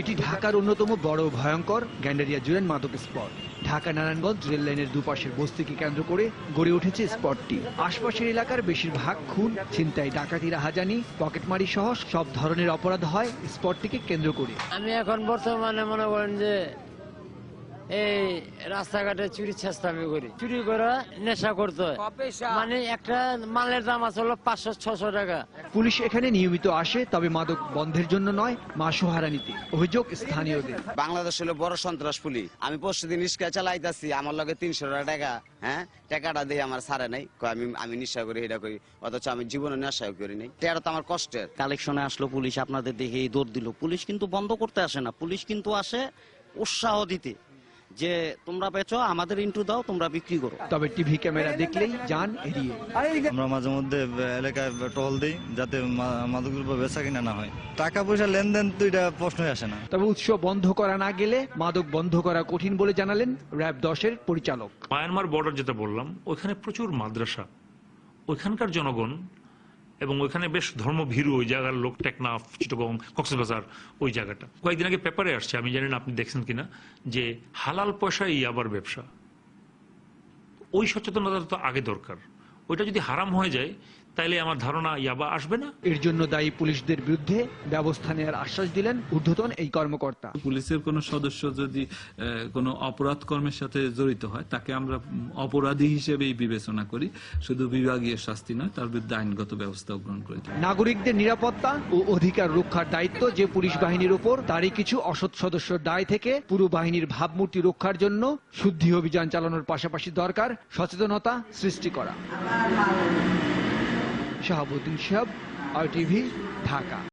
এটি ঢাকার অন্যতম বড় ভয়ঙ্কর গ্যান্ডারিয়া জুড়েন মাদক স্পট। ঢাকা নারায়ণগঞ্জ রেল লাইনের দুপাশের বস্তিকে কেন্দ্র করে গড়ে উঠেছে স্পটটি। আশপাশের এলাকার বেশিরভাগ খুন, ছিনতাই, ডাকাতি, রাহাজানি, পকেটমারি সহ সব ধরনের অপরাধ হয় স্পটটিকে কেন্দ্র করে। আমি এখন বর্তমানে মনে করেন যে এই রাস্তাঘাটে চুরি করি। চুরি করে নেশা করতে মানে একটা মালের দাম আছে হলো পাঁচশো ছশো টাকা। পুলিশ এখানে নিয়মিত আসে তবে মাদক বন্ধের জন্য নয় মা সোহারানিতে। অভিযোগ স্থানীয়দের। বাংলাদেশ হলো বড় সন্ত্রাস পুলি। আমি রিক্সা চালাইতাছি আমার লগে তিনশো টাকা হ্যাঁ? টাকাটা দিয়ে আমার সারে নাই। আমি আমি নেশা করি এটা করি অথচ আমি জীবনে নেশা করি নাই। এটা তো আমার কষ্টের। কালেকশনে আসলো পুলিশ আপনাদের দেখে এই দৌড় দিল। পুলিশ কিন্তু বন্ধ করতে আসে না। পুলিশ কিন্তু আসে উৎসাহ দিতে। যে তোমরা বেচো আমাদের ইন্টু দাও তোমরা বিক্রি করো। তবে টিভি ক্যামেরা দেখলেই যান এড়িয়ে। আমরা মাঝে মধ্যে এলাকায় টহল দিই যাতে মা- মাদকদ্রব্য বেচা কিনা না হয়। টাকা পয়সা লেনদেন তো এটা প্রশ্নই আসে না। তবে উৎস বন্ধ করা না গেলে মাদক বন্ধ করা কঠিন বলে জানালেন র্যাব দশের পরিচালক। মায়ানমার বর্ডার যেটা বললাম ওইখানে প্রচুর মাদ্রাসা। ওইখানকার জনগণ এবং ওইখানে বেশ ধর্মভীরু ওই জায়গার লোক টেকনাফ, চিটগং, কক্সবাজার, ওই জায়গাটা। কয়েকদিন আগে পেপারে আসছে, আমি জানি না আপনি দেখছেন কিনা, যে হালাল পয়সাই আবার ব্যবসা। ওই সচেতনতা তো আগে দরকার। ওইটা যদি হারাম হয়ে যায় তাইলে আমার ধারণা ইয়াবা আসবে না? এর জন্য দায়ী পুলিশদের বিরুদ্ধে ব্যবস্থা নেওয়ার আশ্বাস দিলেন ঊর্ধ্বতন এই কর্মকর্তা। পুলিশের কোনো সদস্য যদি কোনো অপরাধ কর্মের সাথে জড়িত হয় তাকে আমরা অপরাধী হিসেবেই বিবেচনা করি। শুধু বিভাগীয় শাস্তি নয় তার বিরুদ্ধে আইনগত ব্যবস্থাও গ্রহণ করে। নাগরিকদের নিরাপত্তা ও অধিকার রক্ষার দায়িত্ব যে পুলিশ বাহিনীর উপর তারই কিছু অসৎ সদস্যর দায় থেকে পুরো বাহিনীর ভাবমূর্তি রক্ষার জন্য শুদ্ধি অভিযান চালানোর পাশাপাশি দরকার সচেতনতা সৃষ্টি করা। Shahabuddin Shihab R TV Dhaka.